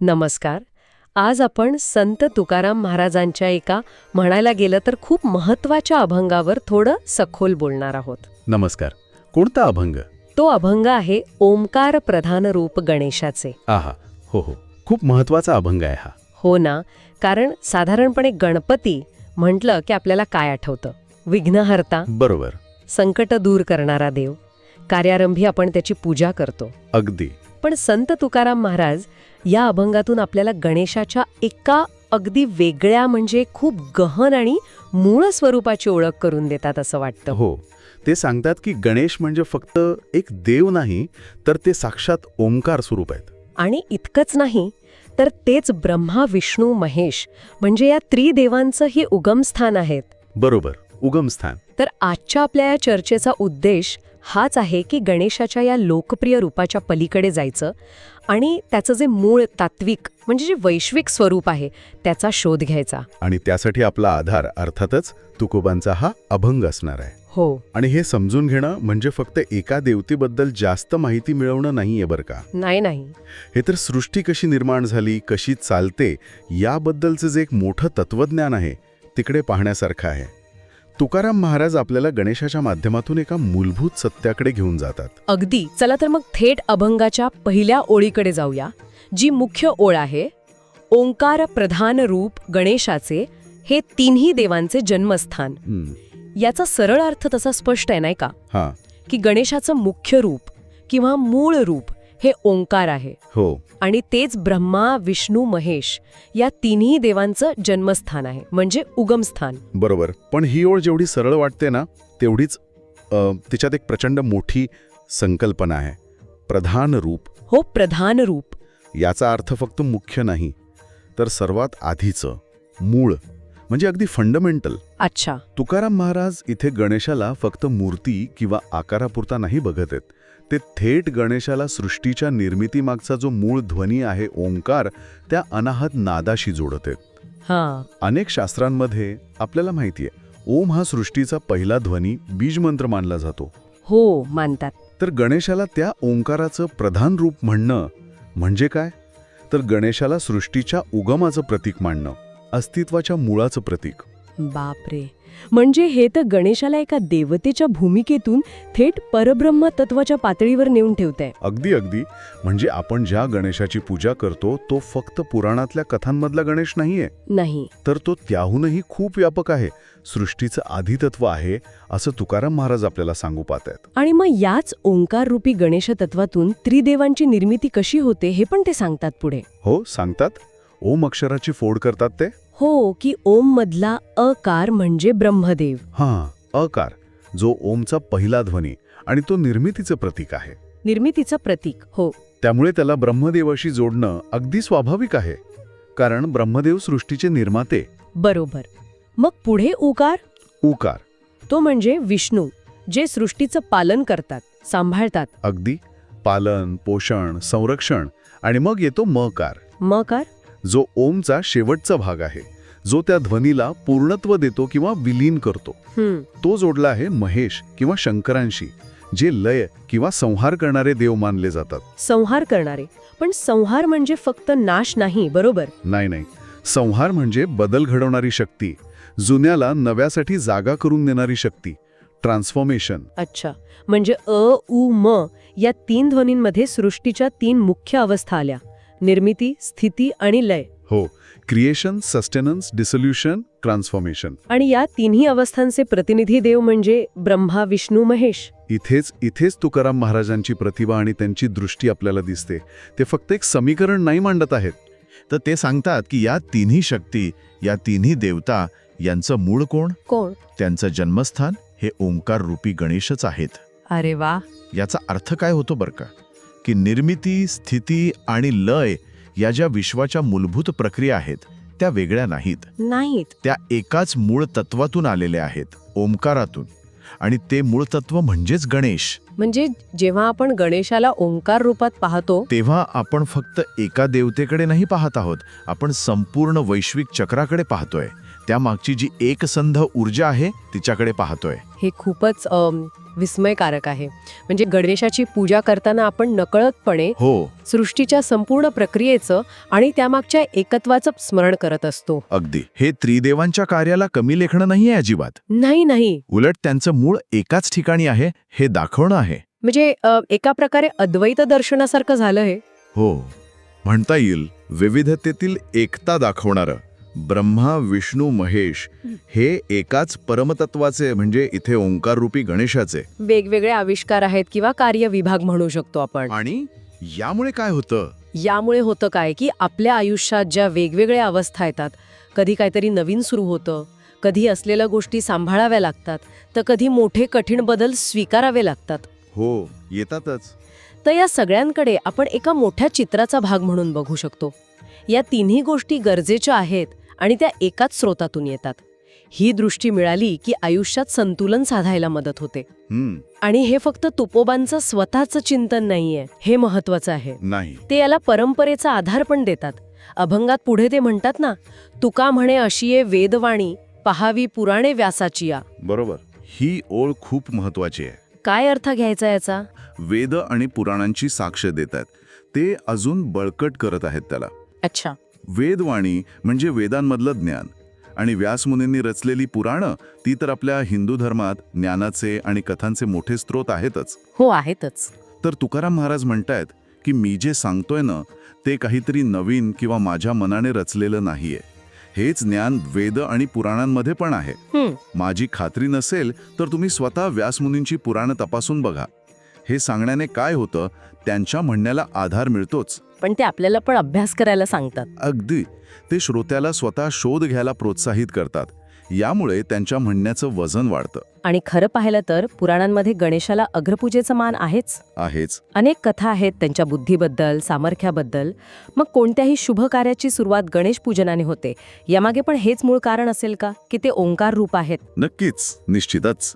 नमस्कार. आज आपण संत तुकाराम महाराजांच्या एका म्हणायला गेलं तर खूप महत्त्वाच्या अभंगावर थोडं सखोल बोलणार आहोत. नमस्कार. कोणता अभंग? तो अभंग आहे ओंकार प्रधान रूप गणेशाचे. आहा. हो हो. खूप महत्त्वाचा अभंग आहे हा. हो ना. कारण साधारणपणे गणपती म्हटलं की आपल्याला काय आठवतं? विघ्नहर्ता. बरोबर. संकट दूर करणारा देव. कार्यारंभी आपण त्याची पूजा करतो. अगदी. पण संत तुकाराम महाराज या अभंगातून आपल्याला गणेशाच्या एका अगदी वेगळ्या म्हणजे खूप गहन आणि मूळ स्वरूपाची ओळख करून देतात असं वाटतं. हो. ते सांगतात की गणेश म्हणजे फक्त एक देव नाही तर ते साक्षात ओंकार स्वरूप आहेत. आणि इतकंच नाही तर तेच ब्रह्मा विष्णू महेश म्हणजे या त्रिदेवांचं ही उगमस्थान आहेत. बरोबर उगमस्थान तर आजच्या आपल्या या चर्चेचा उद्देश हाच आहे की गणेशाच्या या लोकप्रिय रूपाच्या पलीकडे जायचं आणि त्याचं जे मूळ तात्विक म्हणजे जे वैश्विक स्वरूप आहे त्याचा शोध घ्यायचा. आणि त्यासाठी आपला आधार अर्थातच तुकोबांचा हा अभंग असणार आहे. हो. आणि हे समजून घेणं म्हणजे फक्त एका देवतेबद्दल जास्त माहिती मिळवणं नाहीये बरं का? नाही नाही. हे तर सृष्टी कशी निर्माण झाली कशी चालते याबद्दलचं जे एक मोठं तत्वज्ञान आहे तिकडे पाहण्यासारखं आहे. तुकाराम महाराज आपल्याला गणेशाच्या माध्यमातून एका मूलभूत सत्याकडे घेऊन जातात. अगदी. चला तर मग थेट अभंगाच्या पहिल्या ओळीकडे जाऊया जी मुख्य ओळ आहे ओंकार प्रधान रूप गणेशाचे हे तिन्ही देवांचे जन्मस्थान. याचा सरळ अर्थ तसा स्पष्ट आहे नाही का? हां. की गणेशाचं मुख्य रूप किंवा मूळ रूप हे ओंकार आहे. हो. आणि तेच ब्रह्मा विष्णू महेश या तिन्ही देवांचं जन्मस्थान आहे. म्हणजे उगमस्थान बरोबर. पण ही ओळ जेवढी सरळ वाटते ना तेवढीच तिच्यात एक प्रचंड मोठी संकल्पना आहे. प्रधान रूप. हो प्रधान रूप. याचा अर्थ फक्त मुख्य नाही तर सर्वात आधीचं मूळ म्हणजे अगदी फंडमेंटल अच्छा. तुकाराम महाराज इथे गणेशाला फक्त मूर्ती किंवा आकारापुरता नाही बघत आहेत. ते थेट गणेशाला सृष्टीच्या निर्मितीमागचा जो मूळ ध्वनी आहे ओंकार त्या अनाहत नादाशी जोडत. आहेत हां. अनेक शास्त्रांमध्ये आपल्याला माहिती आहे ओम हा सृष्टीचा पहिला ध्वनी बीजमंत्र मानला जातो. हो मानतात. तर गणेशाला त्या ओंकाराचं प्रधान रूप म्हणणं म्हणजे काय? तर गणेशाला सृष्टीच्या उगमाचं प्रतीक मानणं अस्तित्वाच्या मुळाचं प्रतीक. बापरे. म्हणजे हे तर गणेशाला एका देवतेच्या भूमिकेतून थेट परब्रह्म तत्वाच्या पातळीवर नेऊन ठेवतंय. अगदी अगदी. म्हणजे आपण ज्या गणेशाची पूजा करतो तो फक्त पुराणातल्या कथांमधला गणेश नाहीये. नाही. तर तो त्याहूनही खूप व्यापक आहे. सृष्टीचं आधितत्व आहे असं तुकाराम महाराज आपल्याला सांगू पाहत आहेत आणि मग याच ओंकार रूपी गणेश तत्वातून त्रिदेवांची निर्मिती कशी होते हे पण ते सांगतात पुढे. हो सांगतात. ओम अक्षराची फोड करतात ते. हो की ओम मधला अकार म्हणजे ब्रह्मदेव. हां अकार जो ओमचा पहिला ध्वनी आणि तो निर्मितीचं प्रतीक आहे. निर्मितीचं प्रतीक हो. त्यामुळे त्याला ब्रह्मदेवाशी जोडणं अगदी स्वाभाविक आहे कारण ब्रह्मदेव सृष्टीचे निर्माते. बरोबर. मग पुढे उकार? उकार. तो म्हणजे विष्णू जे सृष्टीचं पालन करतात सांभाळतात. अगदी. पालन पोषण संरक्षण आणि मग येतो मकार. मकार? जो ओमचा शेवटचा भाग आहे जो त्या ध्वनीला पूर्णत्व देतो किंवा विलीन करतो. तो जोडला आहे महेश किंवा शंकरांशी जे लय किंवा संहार करणारे देव मानले जातात. संहार करणारे. पण संहार म्हणजे फक्त नाश नाही बरोबर? नाही नाही. संहार म्हणजे बदल घडवणारी शक्ती जुन्याला नव्यासाठी जागा करून देणारी शक्ती ट्रान्सफॉर्मेशन. अच्छा. म्हणजे अ उ म या तीन ध्वनींमध्ये सृष्टीच्या तीन मुख्य अवस्था आल्या. निर्मिती स्थिती आणि लय. हो क्रिएशन सस्टेनन्स डिसोल्युशन ट्रान्सफॉर्मेशन आणि या तिन्ही अवस्थांचे प्रतिनिधी देव म्हणजे ब्रह्मा विष्णू महेश. इथेच इथेच तुकाराम महाराजांची प्रतिभा आणि त्यांची दृष्टी आपल्याला दिसते. ते फक्त एक समीकरण नाही मांडत आहेत. तर ते सांगतात की या तिन्ही शक्ती या तिन्ही देवता यांचं मूळ कोण? कोण? त्यांचं जन्मस्थान हे ओंकार रूपी गणेशच आहेत. अरे वा. याचा अर्थ काय होतो बरं का? की निर्मिती स्थिती आणि लय या ज्या विश्वाच्या मूलभूत प्रक्रिया आहेत त्या वेगळ्या नाहीत. नाहीत. त्या एकाच मूळ तत्वातून आलेल्या आहेत ओंकारातून. आणि ते मूळ तत्व म्हणजेच गणेश. म्हणजे जेव्हा आपण गणेशाला ओंकार रूपात पाहतो तेव्हा आपण फक्त एका देवतेकडे नाही पाहत आहोत आपण संपूर्ण वैश्विक चक्राकडे पाहतोय. त्यामागची जी एकसंध ऊर्जा आहे तिच्याकडे पाहतोय. हे खूपच अम, विस्मयकारक आहे. म्हणजे गणेशाची पूजा करताना आपण नकळतपणे हो. सृष्टीच्या संपूर्ण प्रक्रियेचं आणि त्यामागच्या एकत्वाचं स्मरण करत असतो. अगदी. हे त्रिदेवांच्या कार्याला कमी लेखणं नाहीये अजिबात. नाही नाही. उलट त्यांचं मूळ एकाच ठिकाणी आहे हे दाखवणं आहे. म्हणजे अ, एका प्रकारे अद्वैत दर्शनासारखं झालं हे. हो. म्हणता येईल विविधतेतील एकता दाखवणारं. ब्रह्मा विष्णू महेश हे एकाच परमतत्वाचे म्हणजे इथे ओंकार रूपी गणेशाचे. वेगवेगळे आविष्कार आहेत किंवा कार्य विभाग म्हणू शकतो आपण. आणि यामुळे काय होतं? यामुळे होतं काय की आपल्या आयुष्यात ज्या वेगवेगळ्या अवस्था येतात कधी काहीतरी नवीन सुरू होतं कधी असलेल्या गोष्टी सांभाळाव्या लागतात तर कधी मोठे कठीण बदल स्वीकारावे लागतात. हो येतातच. तर या सगळ्यांकडे आपण एका मोठ्या चित्राचा भाग म्हणून बघू शकतो. या तिन्ही गोष्टी गरजेच्या आहेत आणि त्या एकाच स्रोतातून येतात. ही दृष्टी मिळाली की आयुष्यात संतुलन साधायला मदत होते. आणि हे फक्त तुपोबांचं स्वतःचं चिंतन नाहीये हे महत्वाचं आहे. नाही. ते याला परंपरेचा आधार पण देतात. अभंगात पुढे ते म्हणतात ना तुका म्हणे अशीये वेदवाणी पहावी पुराणे व्यासाची या बरोबर. ही ओळ खूप महत्वाची आहे. काय अर्थ घ्यायचा याचा? वेद आणि पुराणांची साक्ष देत आहेत ते अजून बळकट करत आहेत त्याला. अच्छा. वेदवाणी म्हणजे वेदांमधलं ज्ञान. आणि व्यासमुनींनी रचलेली पुराणं ती तर आपल्या हिंदू धर्मात ज्ञानाचे आणि कथांचे मोठे स्रोत आहेतच. हो आहेतच. तर तुकाराम महाराज म्हणतायत की मी जे सांगतोय ना ते काहीतरी नवीन किंवा माझ्या मनाने रचलेलं नाहीये. हेच ज्ञान वेद आणि पुराणांमध्ये पण आहे. माझी खात्री नसेल तर तुम्ही स्वतः व्यासमुनींची पुराणं तपासून बघा. हे सांगण्याने काय होतं त्यांच्या म्हणण्याला आधार मिळतोच. पण ते आपल्याला पण अभ्यास करायला सांगतात. अगदी. ते श्रोत्याला स्वतः शोध घ्यायला प्रोत्साहित करतात. यामुळे त्यांच्या म्हणण्याचं वजन वाढतं. आणि खरं पाहिलं तर पुराणांमध्ये गणेशाला अग्रपूजेचं मान आहेच. आहेच. अनेक कथा आहेत त्यांच्या बुद्धीबद्दल सामर्थ्याबद्दल. मग कोणत्याही शुभ कार्याची सुरुवात गणेश पूजनाने होते. यामागे पण हेच मूळ कारण असेल का? की ते ओंकार रूप आहेत. नक्कीच. निश्चितच.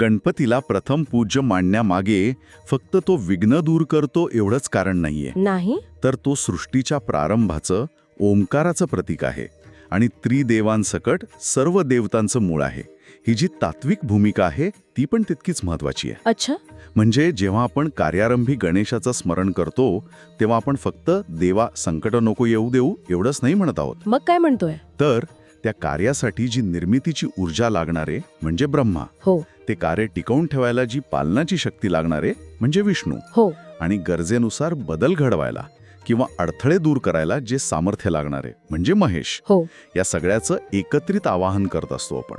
गणपतीला प्रथम पूज्य मांडण्यामागे फक्त तो विघ्न दूर करतो एवढंच कारण नाहीये. नाही? तर तो सृष्टीच्या प्रारंभाचं ओंकाराचं प्रतीक आहे आणि त्रिदेवांसकट सर्व देवतांचं मूळ आहे. ही जी तात्विक भूमिका आहे ती पण तितकीच महत्वाची आहे. अच्छा. म्हणजे जेव्हा आपण कार्यारंभी गणेशाचं स्मरण करतो तेव्हा आपण फक्त देवा संकट नको येऊ देऊ एवढंच नाही म्हणत आहोत. मग काय म्हणतोय? तर त्या कार्यासाठी जी निर्मितीची ऊर्जा लागणारे म्हणजे ब्रह्मा. हो. ते कार्य टिकवून ठेवायला जी पालनाची शक्ती लागणारे म्हणजे विष्णू. हो. आणि गरजेनुसार बदल घडवायला किंवा अडथळे दूर करायला जे सामर्थ्य लागणारे म्हणजे महेश. हो. या सगळ्याचं एकत्रित आवाहन करत असतो आपण.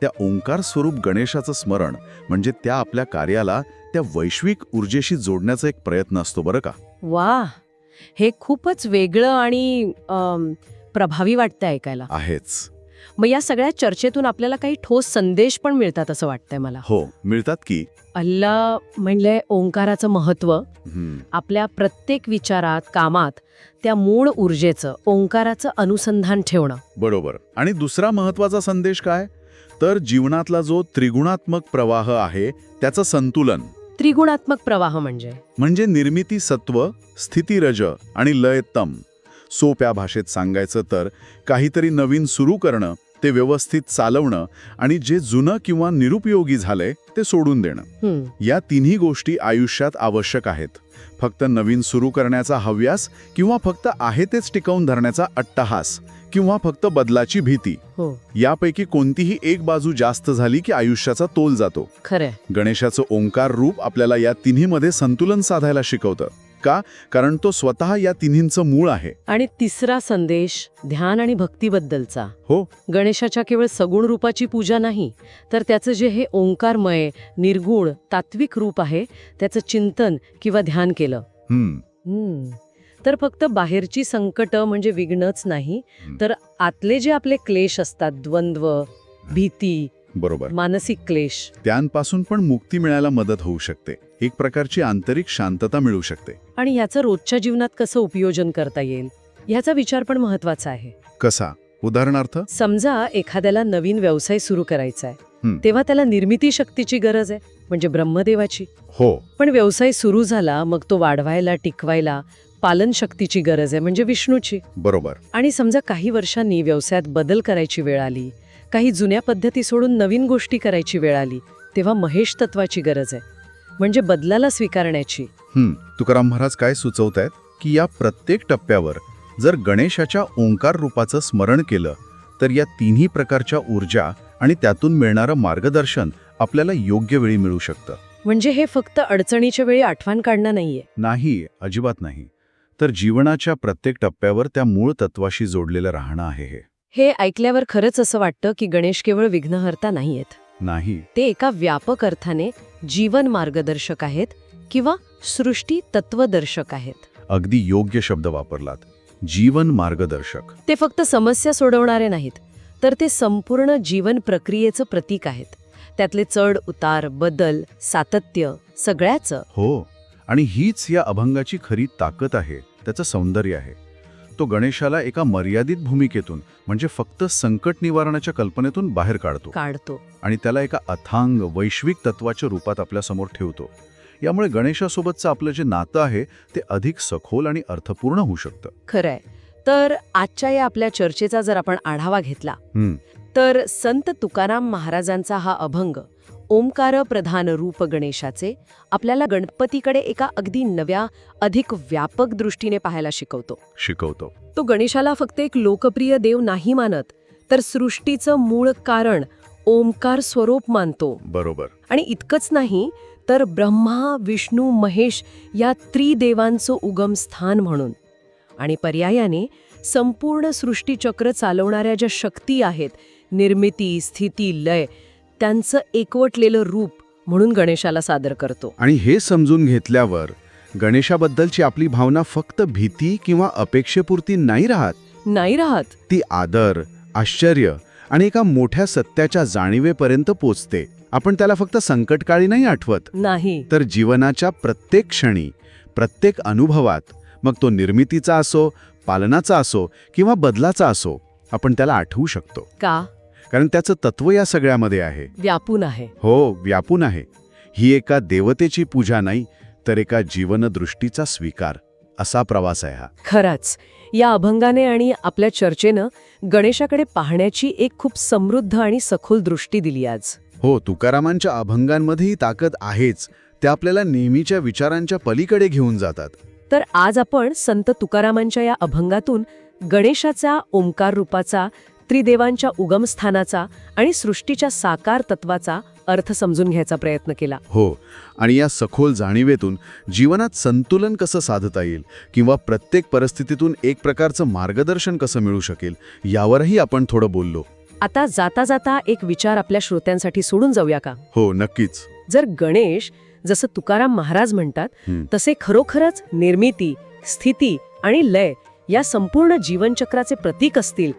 त्या ओंकार स्वरूप गणेशाचं स्मरण म्हणजे त्या आपल्या कार्याला त्या वैश्विक ऊर्जेशी जोडण्याचा एक प्रयत्न असतो बरं का? वा हे खूपच वेगळं आणि प्रभावी वाटतं ऐकायला. आहेच. मग या सगळ्या चर्चेतून आपल्याला काही ठोस संदेश पण मिळतात असं वाटतंय मला. हो मिळतात की? अल्ला म्हणलंय ओंकाराचं महत्त्व आपल्या प्रत्येक विचारात कामात त्या मूळ ऊर्जेचं ओंकाराचं अनुसंधान ठेवणं. बरोबर. आणि दुसरा महत्त्वाचा संदेश काय? तर जीवनातला जो त्रिगुणात्मक प्रवाह आहे त्याचं संतुलन. त्रिगुणात्मक प्रवाह म्हणजे? म्हणजे निर्मिती सत्व स्थिती रज आणि लय तम. सोप्या भाषेत सांगायचं तर काहीतरी नवीन सुरू करणं ते व्यवस्थित चालवणं आणि जे जुनं किंवा निरुपयोगी झालंय ते सोडून देणं. या तिन्ही गोष्टी आयुष्यात आवश्यक आहेत. फक्त नवीन सुरू करण्याचा हव्यास किंवा फक्त आहे तेच टिकवून धरण्याचा अट्टहास किंवा फक्त बदलाची भीती हो. यापैकी कोणतीही एक बाजू जास्त झाली की आयुष्याचा तोल जातो. खरंय. गणेशाचं ओंकार रूप आपल्याला या तिन्हीमध्ये संतुलन साधायला शिकवतं. का? कारण तो स्वतः या तिन्हींचं मूळ आहे. आणि तिसरा संदेश ध्यान आणि भक्तीबद्दलचा. हो. गणेशाच्या केवळ सगुण रूपाची पूजा नाही तर त्याचं जे हे ओंकारमय निर्गुण तात्विक रूप आहे त्याचं चिंतन किंवा ध्यान केलं. हम्म. तर फक्त बाहेरची संकट म्हणजे विघ्नच नाही. तर आतले जे आपले क्लेश असतात द्वंद्व भीती बरोबर. मानसिक क्लेश. त्यांपासून पण मुक्ती मिळायला मदत होऊ शकते. एक प्रकारची आंतरिक शांतता मिळू शकते. आणि याचं रोजच्या जीवनात कसं उपयोजन करता येईल? ह्याचा विचार पण महत्त्वाचा आहे. कसा? उदाहरणार्थ? समजा एखाद्याला नवीन व्यवसाय सुरू करायचा आहे. तेव्हा त्याला निर्मिती शक्तीची गरज आहे म्हणजे ब्रह्मदेवाची. हो. पण व्यवसाय सुरू झाला मग तो वाढवायला टिकवायला पालनशक्तीची गरज आहे म्हणजे विष्णूची. बरोबर. आणि समजा काही वर्षांनी व्यवसायात बदल करायची वेळ आली काही जुन्या पद्धती सोडून नवीन गोष्टी करायची वेळ आली तेव्हा महेश तत्वाची गरज आहे. म्हणजे बदलाला स्वीकारण्याची. हं, तुकाराम महाराज काय सुचवत आहेत की या प्रत्येक टप्प्यावर जर गणेशाच्या ओंकार रूपाचं स्मरण केलं तर या तिन्ही प्रकारच्या ऊर्जा आणि त्यातून मिळणारं मार्गदर्शन आपल्याला योग्य वेळी मिळू शकतं. म्हणजे हे फक्त अडचणीच्या वेळी आठवण काढणं नाहीये. नाही अजिबात नाही. तर जीवनाच्या प्रत्येक टप्प्यावर त्या मूळ तत्वाशी जोडलेलं राहणं आहे हे. हे ऐकल्यावर खरंच असं वाटतं की गणेश केवळ विघ्नहर्ता नाहीयेत. नाही. ते एका व्यापक अर्थाने जीवन मार्गदर्शक आहेत किंवा सृष्टी तत्वदर्शक आहेत. अगदी योग्य शब्द वापरलात. जीवन मार्गदर्शक. ते फक्त समस्या सोडवणारे नाहीत तर ते संपूर्ण जीवन प्रक्रियेचं प्रतीक आहेत. त्यातले चढ उतार बदल सातत्य सगळ्याचं. हो आणि हीच या अभंगाची खरी ताकद आहे त्याचं सौंदर्य आहे. तो गणेशाला एका मर्यादित भूमिकेतून म्हणजे फक्त संकट निवारणाच्या कल्पनेतून बाहेर काढतो. काढतो. आणि त्याला एका अथांग वैश्विक तत्वाच्या रूपात आपल्यासमोर ठेवतो. यामुळे गणेशासोबतचं आपलं जे नातं आहे ते अधिक सखोल आणि अर्थपूर्ण होऊ शकतं. खरंय. तर आजच्या या आपल्या चर्चेचा जर आपण आढावा घेतला तर संत तुकाराम महाराजांचा हा अभंग ओंकार प्रधान रूप गणेशाचे आपल्याला गणपतीकडे एका अगदी नव्या अधिक व्यापक दृष्टीने पाहायला शिकवतो. शिकवतो. तो गणेशाला फक्त एक लोकप्रिय देव नाही मानत तर सृष्टीचं मूळ कारण ओंकार स्वरूप मानतो. बरोबर. आणि इतकंच नाही तर ब्रह्मा विष्णू महेश या त्रिदेवांचं उगम स्थान म्हणून. आणि पर्यायाने संपूर्ण सृष्टीचक्र चालवणाऱ्या ज्या शक्ती आहेत निर्मिती स्थिती लय त्यांचं एकवटलेलं रूप म्हणून गणेशाला सादर करतो. आणि हे समजून घेतल्यावर गणेशाबद्दलची आपली भावना फक्त भीती किंवा अपेक्षेपुरती नाही राहत. नाही राहत. ती आदर आश्चर्य आणि एका मोठ्या सत्याच्या जाणीवेपर्यंत पोचते. आपण त्याला फक्त संकटकाळी नाही आठवत. नाही. तर जीवनाच्या प्रत्येक क्षणी प्रत्येक अनुभवात मग तो निर्मितीचा असो पालनाचा असो किंवा बदलाचा असो आपण त्याला आठवू शकतो. का? कारण त्याचं तत्व या सगळ्यामध्ये आहे. व्यापून आहे. हो व्यापून आहे. ही एका देवतेची पूजा नाही तर एका जीवनदृष्टीचा स्वीकार. असा प्रवास आहे हा. खरंच या अभंगाने आणि आपल्या चर्चेनं गणेशाकडे पाहण्याची एक खूप समृद्ध आणि सखोल दृष्टी दिली आज. हो तुकारामांच्या अभंगांमध्येही ताकद आहेच. ते आपल्याला नेहमीच्या विचारांच्या पलीकडे घेऊन जातात. तर आज आपण संत तुकारामांच्या या अभंगातून गणेशाचा ओंकार रूपाचा त्रिदेवांच्या उगमस्थानाचा आणि सृष्टीच्या साकार तत्वाचा अर्थ समजून घ्यायचा प्रयत्न केला. हो आणि या सखोल जाणीवेतून जीवनात संतुलन कसं साधता येईल किंवा प्रत्येक परिस्थितीतून एक प्रकारचं मार्गदर्शन कसं मिळू शकेल यावरही आपण थोडं बोललो. आता जाता जाता एक विचार आपल्या श्रोत्यांसाठी सोडून जाऊया का? हो नक्कीच. जर गणेश जसं तुकाराम महाराज म्हणतात. तसे खरोखरच निर्मिती स्थिती आणि लय या संपूर्ण जीवनचक्राचे प्रतीक असतील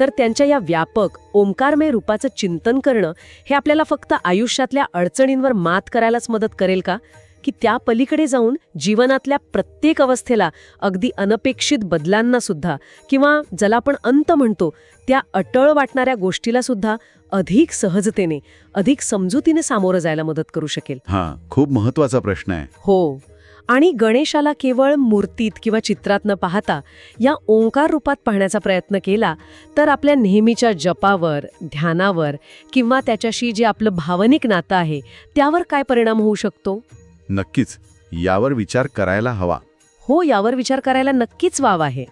तर त्यांच्या या व्यापक ओंकारमय रूपाचं चिंतन करणं हे आपल्याला फक्त आयुष्यातल्या अडचणींवर मात करायलाच मदत करेल का? की त्या पलीकडे जाऊन जीवनातल्या प्रत्येक अवस्थेला अगदी अनपेक्षित बदलांना सुद्धा किंवा ज्याला आपण अंत म्हणतो त्या अटळ वाटणाऱ्या गोष्टीला सुद्धा अधिक सहजतेने अधिक समजुतीने सामोरं जायला मदत करू शकेल. हां खूप महत्त्वाचा प्रश्न आहे. हो. आणि गणेशाला केवळ मूर्तीत किंवा चित्रात न पाहता या ओंकार रूपात पाहण्याचा प्रयत्न केला तर आपल्या नेहमीच्या जपावर ध्यानावर किंवा त्याच्याशी जे आपलं भावनिक नातं आहे त्यावर काय परिणाम होऊ शकतो? नक्कीच. यावर विचार करायला हवा. हो यावर विचार करायला नक्कीच वाव आहे.